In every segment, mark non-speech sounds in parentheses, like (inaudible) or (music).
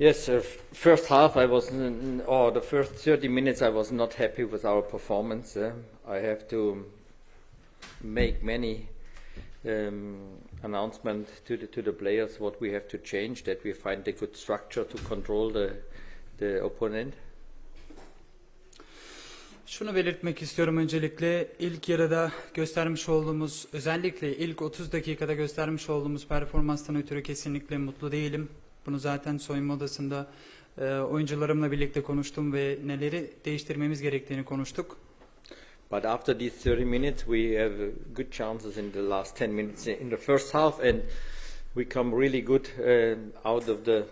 Yes, uh, first half I was, or the first 30 minutes I was not happy with our performance. uh, I have to make many um, announcements to the, to the players what we have to change, that we find a good structure to control the, the opponent. Şunu belirtmek istiyorum öncelikle ilk yarıda göstermiş olduğumuz özellikle ilk 30 dakikada göstermiş olduğumuz performanstan ötürü kesinlikle mutlu değilim. Bunu zaten soyunma odasında e, oyuncularımla birlikte konuştum ve neleri değiştirmemiz gerektiğini konuştuk. But after these 30 minutes, we have good chances in the last 10 minutes in the first half, and we come really good uh, out of the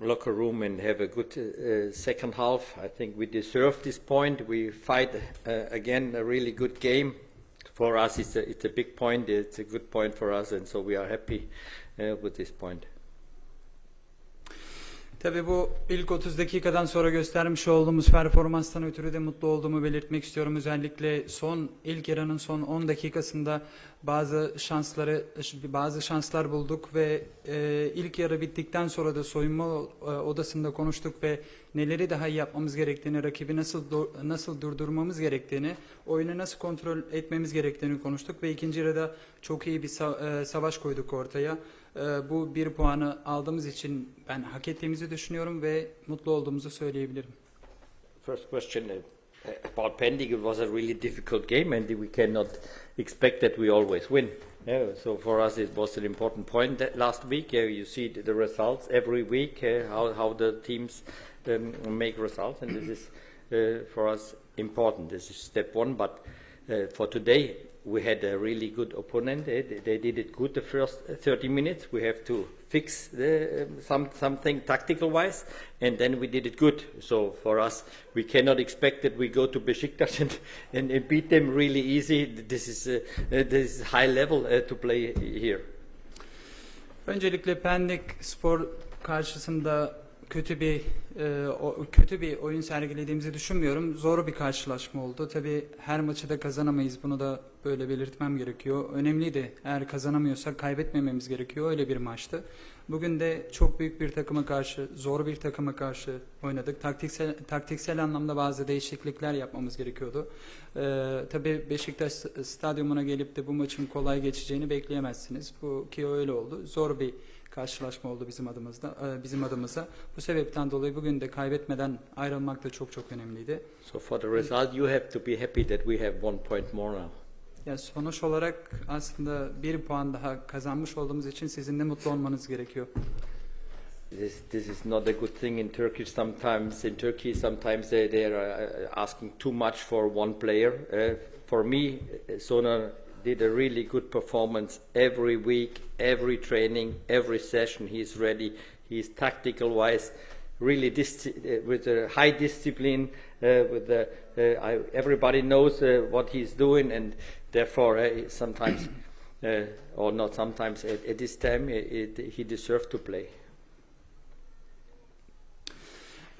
locker room and have a good uh, second half. I think we deserve this point. We fight uh, again a really good game. For us, it's a, it's a big point. It's a good point for us, and so we are happy uh, with this point. Tabii bu ilk 30 dakikadan sonra göstermiş olduğumuz performanstan ötürü de mutlu olduğumu belirtmek istiyorum. Özellikle son ilk yarının son 10 dakikasında bazı şansları bazı şanslar bulduk ve e, ilk yarı bittikten sonra da soyunma e, odasında konuştuk ve neleri daha iyi yapmamız gerektiğini, rakibi nasıl nasıl durdurmamız gerektiğini, oyunu nasıl kontrol etmemiz gerektiğini konuştuk ve ikinci yarıda çok iyi bir sa- e, savaş koyduk ortaya. Bu bir puanı aldığımız için ben hak ettiğimizi düşünüyorum ve mutlu olduğumuzu söyleyebilirim. First question uh, about Pendik. It was a really difficult game, and we cannot expect that we always win. Yeah, so for us, it was an important point that last week. Uh, you see the, the results every week, uh, how, how the teams um, make results, and this is uh, for us important. This is step one. But uh, for today, we had a really good opponent. They, they did it good the first 30 minutes. We have to fix the, um, some something tactical wise, and then we did it good. So for us, we cannot expect that we go to Besiktas (laughs) and, and, and beat them really easy. This is uh, uh, this is high level uh, to play here. Öncelikle Pendik Spor karşısında kötü bir e, o- kötü bir oyun sergilediğimizi düşünmüyorum. Zor bir karşılaşma oldu. Tabii her maçı da kazanamayız. Bunu da böyle belirtmem gerekiyor. Önemliydi. Eğer kazanamıyorsak kaybetmememiz gerekiyor. Öyle bir maçtı. Bugün de çok büyük bir takıma karşı, zor bir takıma karşı oynadık. Taktiksel, taktiksel anlamda bazı değişiklikler yapmamız gerekiyordu. Ee, tabii Beşiktaş stadyumuna gelip de bu maçın kolay geçeceğini bekleyemezsiniz. Bu ki öyle oldu. Zor bir karşılaşma oldu bizim adımızda, e, bizim adımıza. Bu sebepten dolayı bugün de kaybetmeden ayrılmak da çok çok önemliydi. So for the result, you have to be happy that we have one point more now. Ya sonuç olarak aslında bir puan daha kazanmış olduğumuz için sizin de mutlu olmanız gerekiyor. This, this is not a good thing in Turkey. Sometimes in Turkey, sometimes they, they are uh, asking too much for one player. Uh, for me, uh, Sona did a really good performance every week, every training, every session. He's ready. He's tactical wise, really uh, with a high discipline. Uh, with the, uh, I, everybody knows uh, what he's doing, and therefore, sometimes, or not sometimes, at, at this time, uh, it, he deserved to play.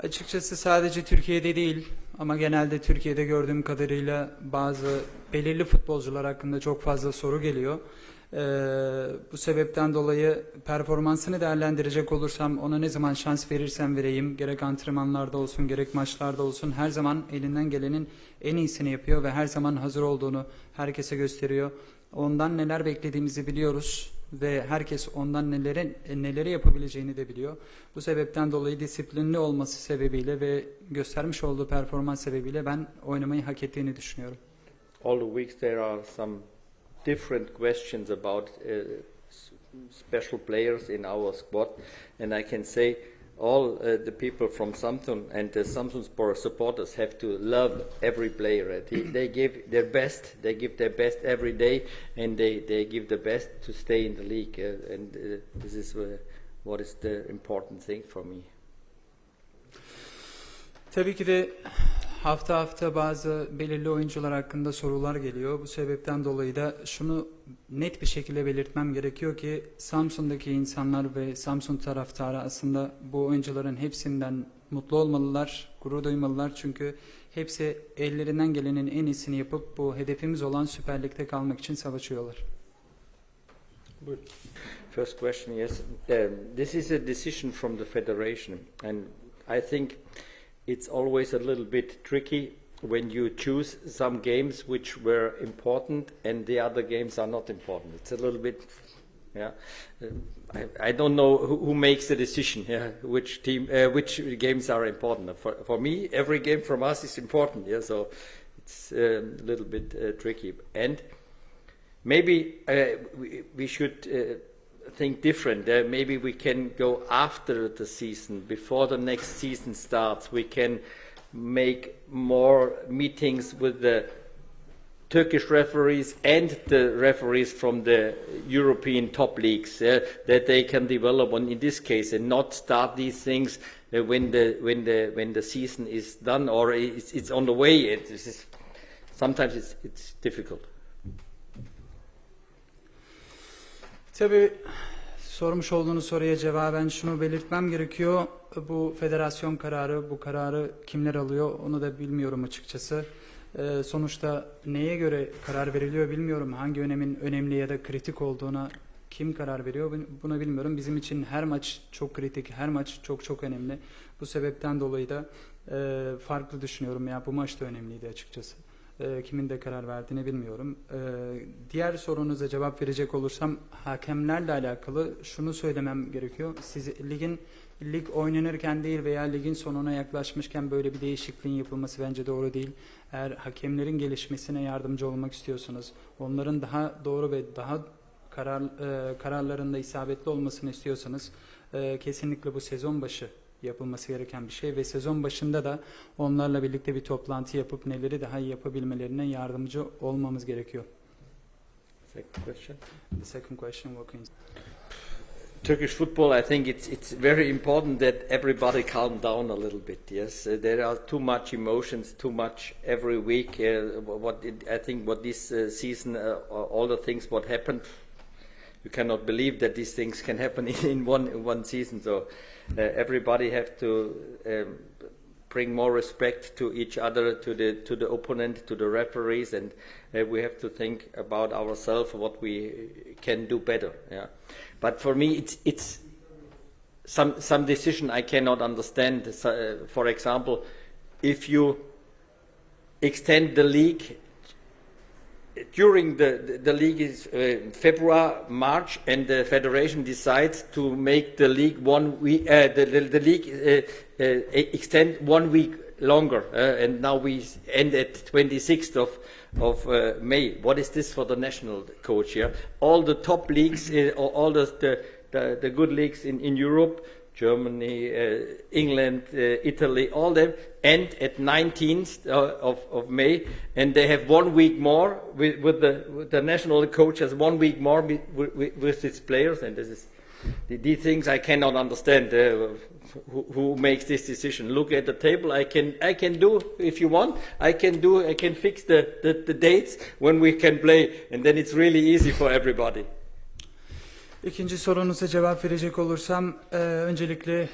Açıkçası sadece Türkiye'de değil ama genelde Türkiye'de gördüğüm kadarıyla bazı belirli futbolcular hakkında çok fazla soru geliyor. Ee, bu sebepten dolayı performansını değerlendirecek olursam ona ne zaman şans verirsem vereyim gerek antrenmanlarda olsun gerek maçlarda olsun her zaman elinden gelenin en iyisini yapıyor ve her zaman hazır olduğunu herkese gösteriyor. Ondan neler beklediğimizi biliyoruz ve herkes ondan neleri neleri yapabileceğini de biliyor. Bu sebepten dolayı disiplinli olması sebebiyle ve göstermiş olduğu performans sebebiyle ben oynamayı hak ettiğini düşünüyorum. all the weeks there are some different questions about uh, special players in our squad, and I can say all uh, the people from Samsung and the Samsung supporters have to love every player. They, they give their best. They give their best every day, and they, they give the best to stay in the league. Uh, and uh, this is uh, what is the important thing for me. Tabii ki de hafta hafta bazı belirli oyuncular hakkında sorular geliyor. Bu sebepten dolayı da şunu net bir şekilde belirtmem gerekiyor ki Samsun'daki insanlar ve Samsun taraftarı aslında bu oyuncuların hepsinden mutlu olmalılar, gurur duymalılar. Çünkü hepsi ellerinden gelenin en iyisini yapıp bu hedefimiz olan Süper Lig'de kalmak için savaşıyorlar. First question, yes. Um, this is a decision from the federation, and I think it's always a little bit tricky when you choose some games which were important and the other games are not important. It's a little bit, yeah. Um, I, I don't know who, who makes the decision, yeah, which team, uh, which games are important. For, for me, every game from us is important, yeah. So it's a little bit uh, tricky, and maybe uh, we, we should uh, think different. Uh, maybe we can go after the season, before the next season starts. We can make more meetings with the Turkish referees and the referees from the European top leagues uh, that they can develop on in this case and not start these things uh, when the when the when the season is done or it's, it's on the way. It, it's sometimes it's it's difficult. Tabii sormuş olduğunuz soruya cevaben şunu belirtmem gerekiyor. Bu federasyon kararı, bu kararı kimler alıyor onu da bilmiyorum açıkçası. Ee, sonuçta neye göre karar veriliyor bilmiyorum. Hangi önemin önemli ya da kritik olduğuna kim karar veriyor bunu- bilmiyorum. Bizim için her maç çok kritik, her maç çok çok önemli. Bu sebepten dolayı da e, farklı düşünüyorum. Ya bu maç da önemliydi açıkçası. E, kimin de karar verdiğini bilmiyorum. E, diğer sorunuza cevap verecek olursam hakemlerle alakalı şunu söylemem gerekiyor. Siz ligin lig oynanırken değil veya ligin sonuna yaklaşmışken böyle bir değişikliğin yapılması bence doğru değil. Eğer hakemlerin gelişmesine yardımcı olmak istiyorsanız, onların daha doğru ve daha karar e, kararlarında isabetli olmasını istiyorsanız e, kesinlikle bu sezon başı yapılması gereken bir şey ve sezon başında da onlarla birlikte bir toplantı yapıp neleri daha iyi yapabilmelerine yardımcı olmamız gerekiyor. Second question. The second question, Joaquin. Turkish football, I think it's it's very important that everybody calm down a little bit. Yes, Uh, there are too much emotions, too much every week. Uh, what it, I think what this uh, season, uh, all the things what happened, you cannot believe that these things can happen (laughs) in, one in one season. So uh, everybody have to um, bring more respect to each other, to the to the opponent, to the referees, and uh, we have to think about ourselves what we can do better. Yeah, but for me, it's it's some some decision I cannot understand. So, uh, for example, if you extend the league during the, the, league is uh, February, March, and the federation decides to make the league one week, uh, the, the, the league uh, uh, extend one week longer, uh, and now we end at 26th of of uh, May. What is this for the national coach here? All the top leagues, all the, the the, the good leagues in, in Europe, Germany, uh, England, uh, Italy, all them end at 19th uh, of, of May, and they have one week more with, with, the, with the national coach has one week more with, with, with players, and this is the, these things I cannot understand. Uh, who, who makes this decision? Look at the table. I can I can do if you want. I can do. I can fix the, the, the dates when we can play, and then it's really easy for everybody. İkinci sorunuza cevap verecek olursam e, öncelikle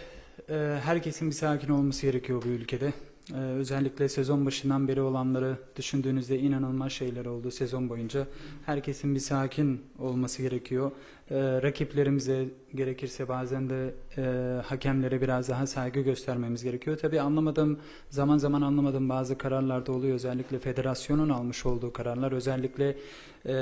e, herkesin bir sakin olması gerekiyor bu ülkede. E, özellikle sezon başından beri olanları düşündüğünüzde inanılmaz şeyler oldu sezon boyunca. Herkesin bir sakin olması gerekiyor. E, rakiplerimize gerekirse bazen de e, hakemlere biraz daha saygı göstermemiz gerekiyor. Tabii anlamadığım zaman zaman anlamadığım bazı kararlar da oluyor. Özellikle federasyonun almış olduğu kararlar. Özellikle e,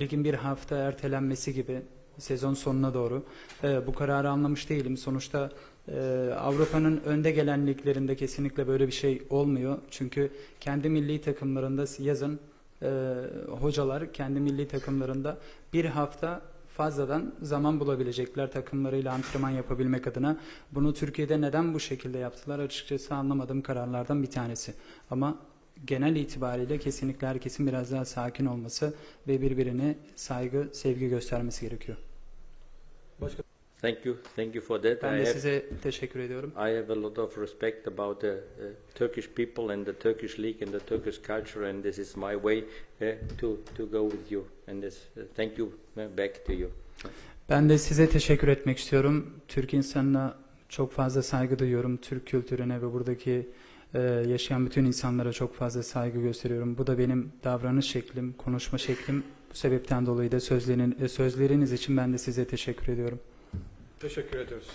ligin bir hafta ertelenmesi gibi sezon sonuna doğru. Ee, bu kararı anlamış değilim. Sonuçta e, Avrupa'nın önde gelen liglerinde kesinlikle böyle bir şey olmuyor. Çünkü kendi milli takımlarında yazın e, hocalar kendi milli takımlarında bir hafta fazladan zaman bulabilecekler takımlarıyla antrenman yapabilmek adına. Bunu Türkiye'de neden bu şekilde yaptılar açıkçası anlamadığım kararlardan bir tanesi. Ama genel itibariyle kesinlikle herkesin biraz daha sakin olması ve birbirine saygı, sevgi göstermesi gerekiyor. Thank you, thank you for that. Ben I de have- size teşekkür ediyorum. I have a lot of respect about the uh, Turkish people and the Turkish league and the Turkish culture, and this is my way uh, to to go with you. And this, uh, thank you. Uh, back to you. Ben de size teşekkür etmek istiyorum. Türk insanına çok fazla saygı duyuyorum. Türk kültürüne ve buradaki ee, yaşayan bütün insanlara çok fazla saygı gösteriyorum. Bu da benim davranış şeklim, konuşma şeklim. Bu sebepten dolayı da sözlerin, e, sözleriniz için ben de size teşekkür ediyorum. Teşekkür ediyoruz.